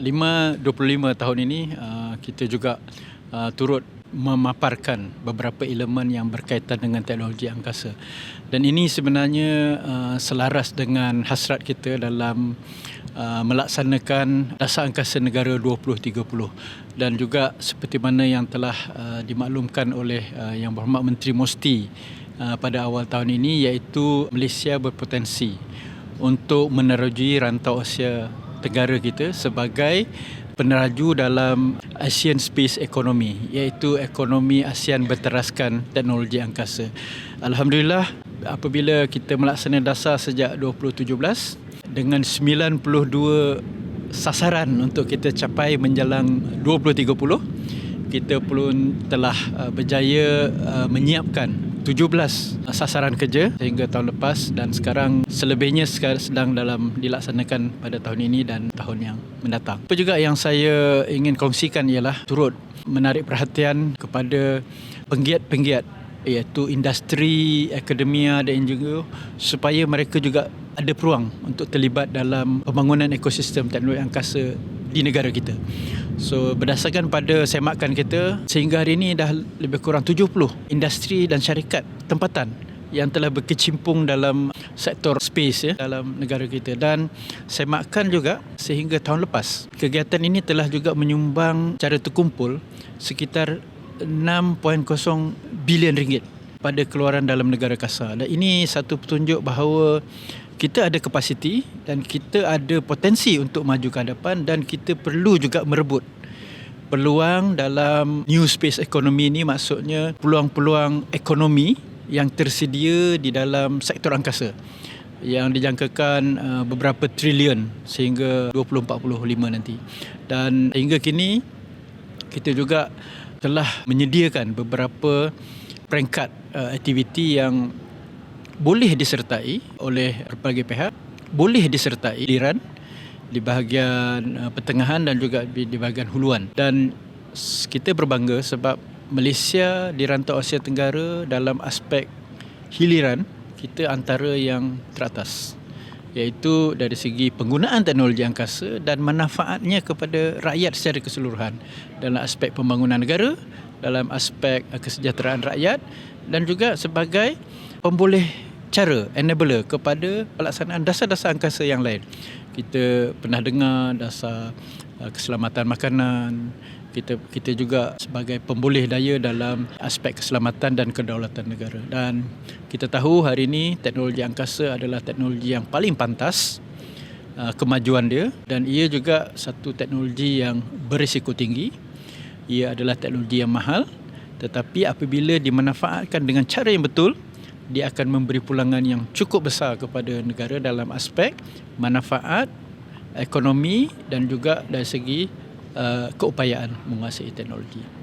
5.25 tahun ini uh, kita juga uh, turut memaparkan beberapa elemen yang berkaitan dengan teknologi angkasa. Dan ini sebenarnya uh, selaras dengan hasrat kita dalam melaksanakan dasar angkasa negara 2030 dan juga seperti mana yang telah dimaklumkan oleh Yang Berhormat Menteri Mosti pada awal tahun ini iaitu Malaysia berpotensi untuk menerujui rantau Asia Tenggara kita sebagai peneraju dalam Asian Space Economy iaitu ekonomi ASEAN berteraskan teknologi angkasa. Alhamdulillah apabila kita melaksanakan dasar sejak 2017 dengan 92 sasaran untuk kita capai menjelang 2030 kita pun telah uh, berjaya uh, menyiapkan 17 sasaran kerja sehingga tahun lepas dan sekarang selebihnya sedang dalam dilaksanakan pada tahun ini dan tahun yang mendatang. Apa juga yang saya ingin kongsikan ialah turut menarik perhatian kepada penggiat-penggiat iaitu industri, akademia dan NGO supaya mereka juga ada peluang untuk terlibat dalam pembangunan ekosistem teknologi angkasa di negara kita. So berdasarkan pada semakan kita sehingga hari ini dah lebih kurang 70 industri dan syarikat tempatan yang telah berkecimpung dalam sektor space ya dalam negara kita dan semakan juga sehingga tahun lepas kegiatan ini telah juga menyumbang cara terkumpul sekitar 6.0 bilion ringgit pada keluaran dalam negara kasar dan ini satu petunjuk bahawa kita ada kapasiti dan kita ada potensi untuk maju ke hadapan dan kita perlu juga merebut peluang dalam new space economy ni maksudnya peluang-peluang ekonomi yang tersedia di dalam sektor angkasa yang dijangkakan uh, beberapa trilion sehingga 2045 nanti. Dan hingga kini kita juga telah menyediakan beberapa peringkat uh, aktiviti yang boleh disertai oleh berbagai pihak, boleh disertai liran di bahagian uh, pertengahan dan juga di, bahagian huluan. Dan kita berbangga sebab Malaysia di rantau Asia Tenggara dalam aspek hiliran kita antara yang teratas iaitu dari segi penggunaan teknologi angkasa dan manfaatnya kepada rakyat secara keseluruhan dalam aspek pembangunan negara, dalam aspek uh, kesejahteraan rakyat dan juga sebagai pemboleh cara enabler kepada pelaksanaan dasar-dasar angkasa yang lain. Kita pernah dengar dasar uh, keselamatan makanan, kita kita juga sebagai pemboleh daya dalam aspek keselamatan dan kedaulatan negara. Dan kita tahu hari ini teknologi angkasa adalah teknologi yang paling pantas uh, kemajuan dia dan ia juga satu teknologi yang berisiko tinggi. Ia adalah teknologi yang mahal tetapi apabila dimanfaatkan dengan cara yang betul dia akan memberi pulangan yang cukup besar kepada negara dalam aspek manfaat ekonomi dan juga dari segi uh, keupayaan menguasai teknologi.